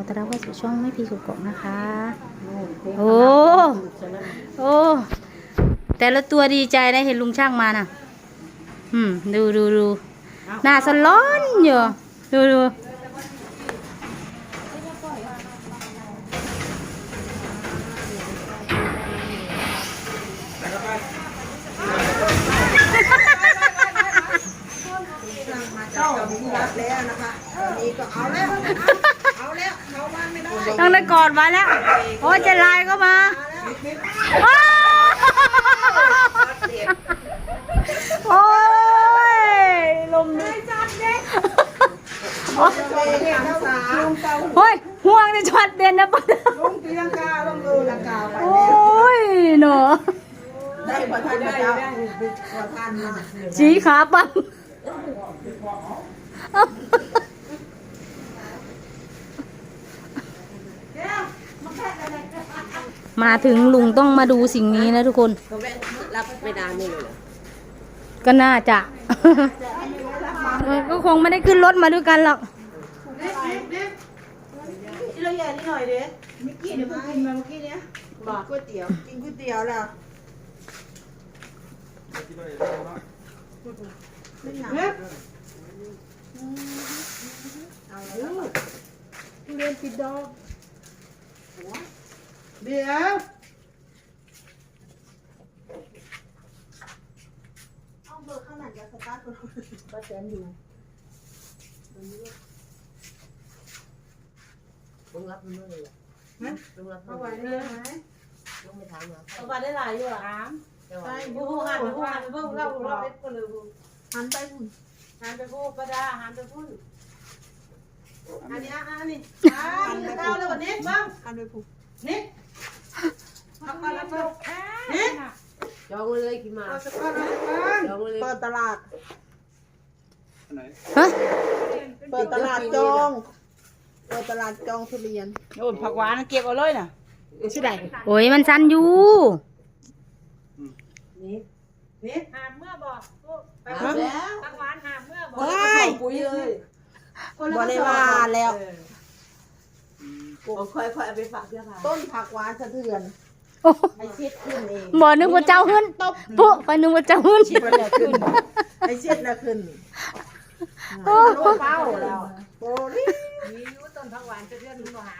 ขอต้อนรับเข้าสู่ช่องไม่พีกุกกนะคะ โอ้โอ้แต่ละตัวดีใจได้เห็นลุงช่างมาน่ะ อืม ดูดูดูหน้าสล้อนอยู่ดูดูเจ้ามีรักแล้วนะคะตอนนี้ก็เอาแล้วเอาแล้วเขาบ้านไม่ได้ ต้องได้กอดไว้แล้ว โอ้ยเจะลายก็มาอ้าวโอ้ยลมดีจัดเด็กเด็กทั้งสามโอ้ยห่วงจะช็อตเด่นนะปะลงตีลังกาลงดูลังกาไปโอ้ยหนูได้ประทานเจ้าประทานมาชี้ขาปัง มาถึงลุงต้องมาดูสิ่งนี้นะทุกคน เขาแวะรับไปนานนี่เลยก็น่าจะ เออก็คงไม่ได้ขึ้นรถมาด้วยกันหรอกที่เราใหญ่นิดหน่อยเด้มื่อกี้เดี๋ยวกินมาเมื่อกี้เนี้ยบอกก๋วยเตี๋ยว กินก๋วยเตี๋ยวแล้วไม่หนักเอาแล้วเรียนปิดดอก เดี๋ยวเอาเบอร์ข้างหลังจะสตาร์ทคนป้าแตนอยู่ลุงรับมันเมื่อไหร่ล่ะฮะลุงรับเอานไว้เมื่อได้ไหร่ไหมลุงไม่ถามเหรอเอาบาได้หลายอยู่เหรออามใช่ผู้พูดหันนผู้ผู้หันเบิ่เบิ่งราเราเราเราไปคนเลยผู้หันไปหุ่นหันไปผู้ประดาหันไปผู้อันนี้อันนี้หันไปเก้าเลยวันนี้บ้างหันไปผู้นี่ เอาไปแล้วลูกนี่จองเลยกินมาเอาสักก้อนเอาสักก้อนเปิดตลาดฮะเปิดตลาดจอง เปิดตลาดจองทุเรียนโอ้ผักหวานเก็บเอาเลยน่ะชื่อใดโอ้ยมันสั้นอยู่นี่นี่หามเมื่อบอกไปถามแล้วผักหวานหามเมื่อบอกว้ายปุ๋ยเลยบริวารแล้วผมค่อยๆเอาไปฝากเพื่อพาต้นผักหวานสะเทือนโอ้ ไอเช็ดขึ้นเองบ่นึกว่าเจ้าขึ้นปุ๊ไปนึกว่าเจ้าขึ้นมันแหละขึ้นไอเช็ดน่ะขึ้นโอ้เป้าแล้วโอ้ยมีอยู่ต้นผักหวานจะเลื่อนมันบ่หา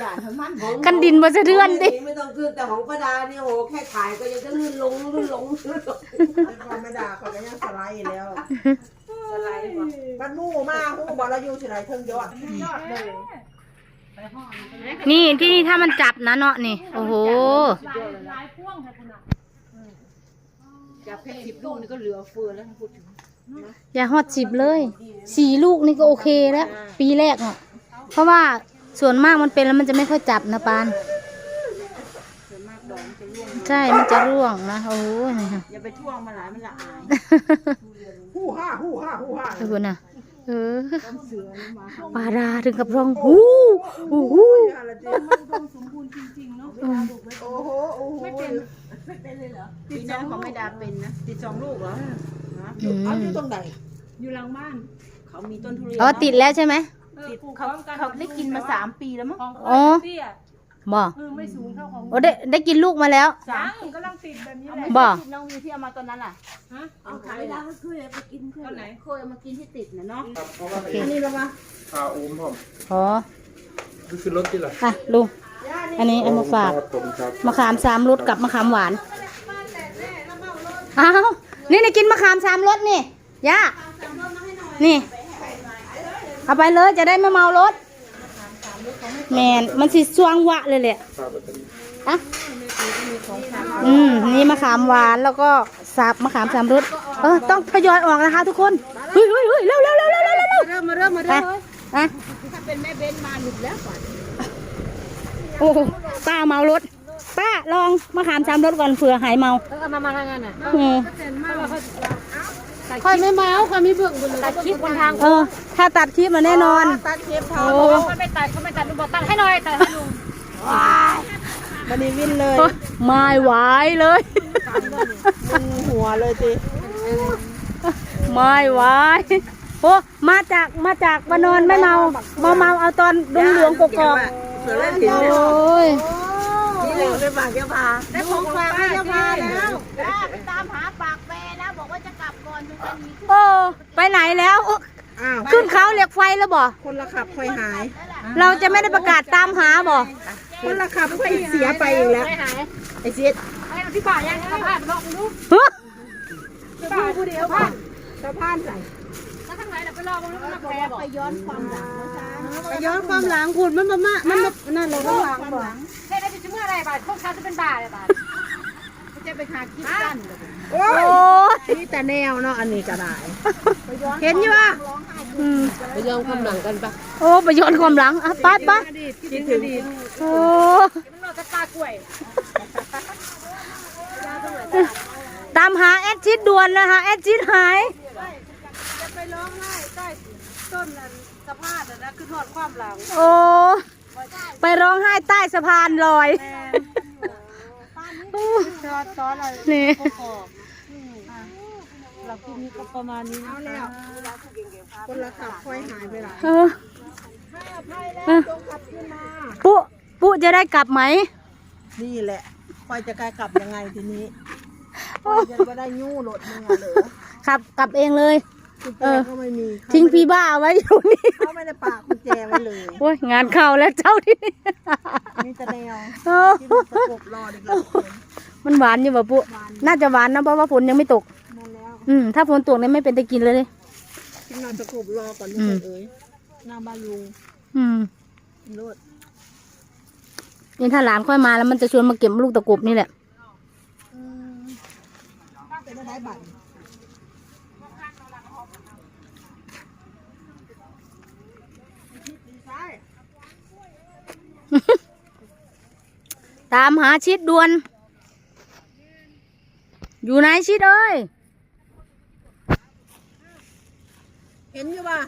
จ่าทั้งมันกันดินบ่สะเทือนดิไม่ต้องขึ้นแต่ของประดาเนี่ยโหแค่ขายก็ยังจะลื่นลงลื่นลงลื่นลงเขาไม่ด่าเขาก็ยังสไลด์แล้วสไลด์บ่บ้านมู่มาฮู้บ่เราอยู่ที่ไหนเทิงยอดยอดเลย นี่ที่นี่ถ้ามันจับนะเนาะนี่ โอ้โห หลายหลายพ่วงค่ะคุณอะจับแค่สิบลูกนี่ก็เหลือเฟือแล้วพูดถึงอย่าฮอดสิบเลยสี่ลูกนี่ก็โอเคแล้ว ปีแรกอะเพราะว่าส่วนมากมันเป็นแล้วมันจะไม่ค่อยจับนะปานใช่มันจะร่วงนะโอ้ยอย่าไปท่วงมาหลายมันละอายฮู้ฮ่าฮู้ฮ่าฮู้ฮ่าทุกคนนะเออปลาราถึงกับร้องหูหูหูอะไรดิมันรวมสมบูรณ์จริงๆเนาะโอ้โหโอ้โหไม่เป็นไม่เป็นเลยเหรอติดสองของไม่ดาเป็นนะติดสองลูกเหรออืมเอาอยู่ตรงไหนอยู่หลังบ้านเขามีต้นทุเรียนอ๋อติดแล้วใช่ไหมติดเขาเขาได้กินมาสามปีแล้วมั้งอ๋อ บ่เออไม่สูงเท่าของโอ้ได้ได้กินลูกมาแล้ว สามก็ลังติดแบบนี้แหละบ่ น้องมีที่เอามาตอนนั้นล่ะฮะเอาขายเวลาก็คือไปกินตอนไหนเคยเอามากินที่ติดนะเนาะอันนี้ละวะอาอุ้มผมอ๋อนี่คือรถที่ไหนอะลุงอันนี้เอามาฝากครับผมครับมะขามสามรสกับมะขามหวานอ้าวนี่นี่กินมะขามสามรสนี่ย่านี่ เอาไปเลยจะได้ไม่เมารถ แมนมันสิสวงวะเลยแหละครับแบบนี้อะอืมนี่มะขามหวานแล้วก็สับมะขามสามรสเออต้องทยอยออกนะคะ ทุกคนเฮ้ยเฮ้ยเฮ้ยเร็วเร็วเร็วเร็วเร็วเร็วเริ่มมาเริ่มมาไปเริ่มอะถ้าเป็นแม่เบนมาหลุดแล้วก่อนโอ้โหป้าเมารถป้าลองมะขามสามรสก่อนเผื่อหายเมาเออมามาทางนั้นน่ะอืม ค่อยไม่เมาค่อยไม่เบื่อตัดคลิปบนทางเออ ถ้าตัดคลิปมาแน่นอน ตัดเทปเท้าโอ้เขาไม่ตัดเขาไม่ตัดลุงบอกตัดให้หน่อยตัดให้ลุงบันนี้วินเลยไม่ไหวเลยมึงหัวเลยจีไม่ไหวโอ้มาจากมาจากวานอนไม่เมาเมาเมาเอาตอนดงหลวงกกอกเสือเล่นโอ้ยนี่เลยไปฝากเจ้าพาได้ของฝากให้เจ้าพาแล้วไปตามหาปากเปนะบอก โอ้ไปไหนแล้ว อ้าวขึ้นเขาเหล็กไฟแล้วบ่คนละขับค่อยหาย เราจะไม่ได้ประกาศตามหาบ่คนละขับค่อยเสียไปอีกแล้วไอ้เสียดฮะพี่บ่าวผู้เดียวผ่านสะพานใส่ไปย้อนความหลังเมื่อเช้าไปย้อนความหลังคุณมันมามามันมานั่นเลยข้างหลังบ่เฮ้ยได้จะเมื่อไรบาทพวกเขาจะเป็นบาทอะไรบาท จะไปหาคิดสั้นโอ้โอ้ยยนี่แต่แนวเนาะอันนี้ก็ได้เห็นอยู่ป่ะอืมไปยอมความหลังกันปะโอ้ไปโยนความหลังอะไปไปคิดถึงโอ้มันเราจะตากล้วยตามหาแอดชิดด่วนนะคะแอดชิดหาย จะไปร้องไห้ใต้ต้นนั้นสะพานน่ะนะคือทอดความหลัง โอ้ ไปร้องไห้ใต้สะพานลอย จอดซ้อนอะไรนี่เรากินนี้ก็ประมาณนี้เอาแล้วคนละขับค่อยหายไปหลายเออเออปุ๊ปุ๊จะได้กลับไหม นี่แหละค่อยจะกลายกลับยังไงทีนี้ค่อยจะไม่ได้ยู่รถมึงอะเหรอขับกลับเองเลย กุญเอแจอก็ไม่มีเขาทิ้งพี่บ้าไว้อยู่นี่เขาไม่ได้ปากกุญแจไว้เลยโอ้ยงานเข้าแล้วเจ้าที่นี่มีแต่แนวเออที่มันประกบรอดีกว่ามันหวานอยู่ป่ะปุ๊น่าจะหวานนะเพราะว่าฝนยังไม่ตกนั่นแล้วอืมถ้าฝนตกเนี่ยไม่เป็นตะกินเลยเลยที่มันประกบรอก่อนอืที่มจะเอ้ยหน้าบ้านลุงอืมรถนี่ถ้าหลานค่อยมาแล้วมันจะชวนมาเก็บลูกตะกรุบนี่แหละเป็นได้บัตร ตามหาชิดด่วน อยู่ไหนชิดเอ้ย เห็นอยู่ป่ะ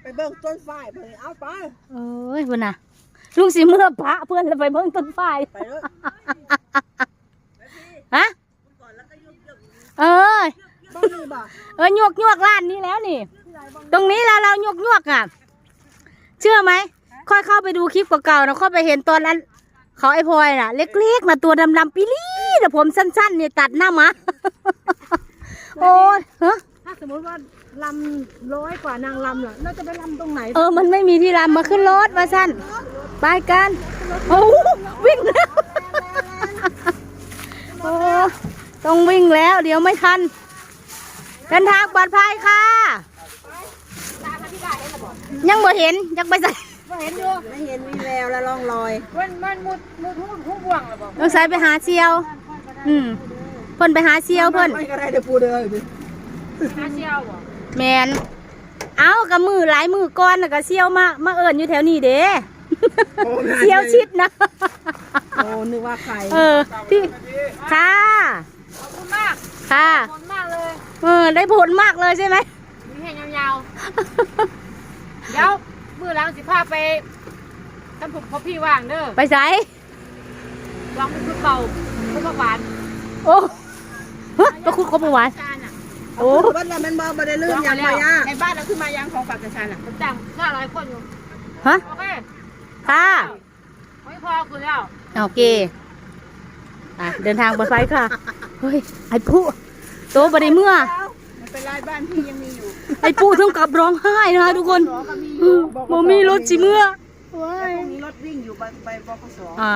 ไปเบิ่งต้นฝ้ายไปเอาไปเอ้ยเพื่อนน่ะลุงสิเมื่อพระเพื่อนแล้วไปเบิ่งต้นไฟไปเลยฮะเออ บ้านนี่บ่เออยวกยวกร้านนี้แล้วนี่ตรงนี้แล้วเรายวกยวกอะ เชื่อไหม ค่อยเข้าไปดูคลิปเก่าๆนะค่อยไปเห็นตอนนั้น เขาไอ้พลอยน่ะ เล็กๆนะตัวดำๆปีลี่แต่ผมสั้นๆเนี่ยตัดหน้ามา โอ้ยฮะถ้าสมมติว่าลำร้อยกว่านางลำเหรอเราจะไปลำตรงไหนเออ มันไม่มีที่รำมาขึ้นรถมาสั้น ไปกัน โอ้โหวิ่งแล้วโอ้ ต้องวิ่งแล้ว เดี๋ยวไม่ทันเดินทางปลอดภัยค่ะ ยังบ่เห็นยังไปใส่ไม่เห็นอยู่ไม่เห็นมีแววและร่องรอยมันมันมุดมุดหูหูบ่วงหรอบอกต้องใส่ไปหาเชียว อืมเพิ่นไปหาเชียวเพิ่นไม่ก็ได้เดี๋ยวปูเดินดิหาเชี่ยวบ่แมนเอากับมือหลายมือก้อนน่ะก็เชียวมามาเอิญอยู่แถวนี้เด้เชียวชิดนะโอ้นึกว่าใครเออที่ค่ะ ขอบคุณมากค่ะขอบคุณมากเลยเออได้ผลมากเลยใช่ไหมมีแห่งยาวๆเดี๋ยวมือหลังสิพาไปทำผมพอพี่ว่างเด้อไปใส่ลองไปคุยเป่าคุยเป่าหวานโอ้ฮะไปคุดครบเมื่อวานจานอะโอ้วัดละมันบอบ่ได้ลืมอย่างไรอะในบ้านเราขึ้นมายังของฝากกระชานอะผมจังห้าร้อยคนอยู่ฮะโอเคค่ะไม่พอคุณแล้วโอเคอะเดินทางปลอดภัยค่ะเฮ้ยไอ้ผู้โตบไดเมื่อ มันเป็นไรบ้านพี่ยังมีอยู่ไอ้ผู้ถึงกับร้องไห้นะคะทุกคนอืมบ่มีรถจิเมื่อพรุ่งนี้รถวิ่งอยู่ไปไปบกส อ่า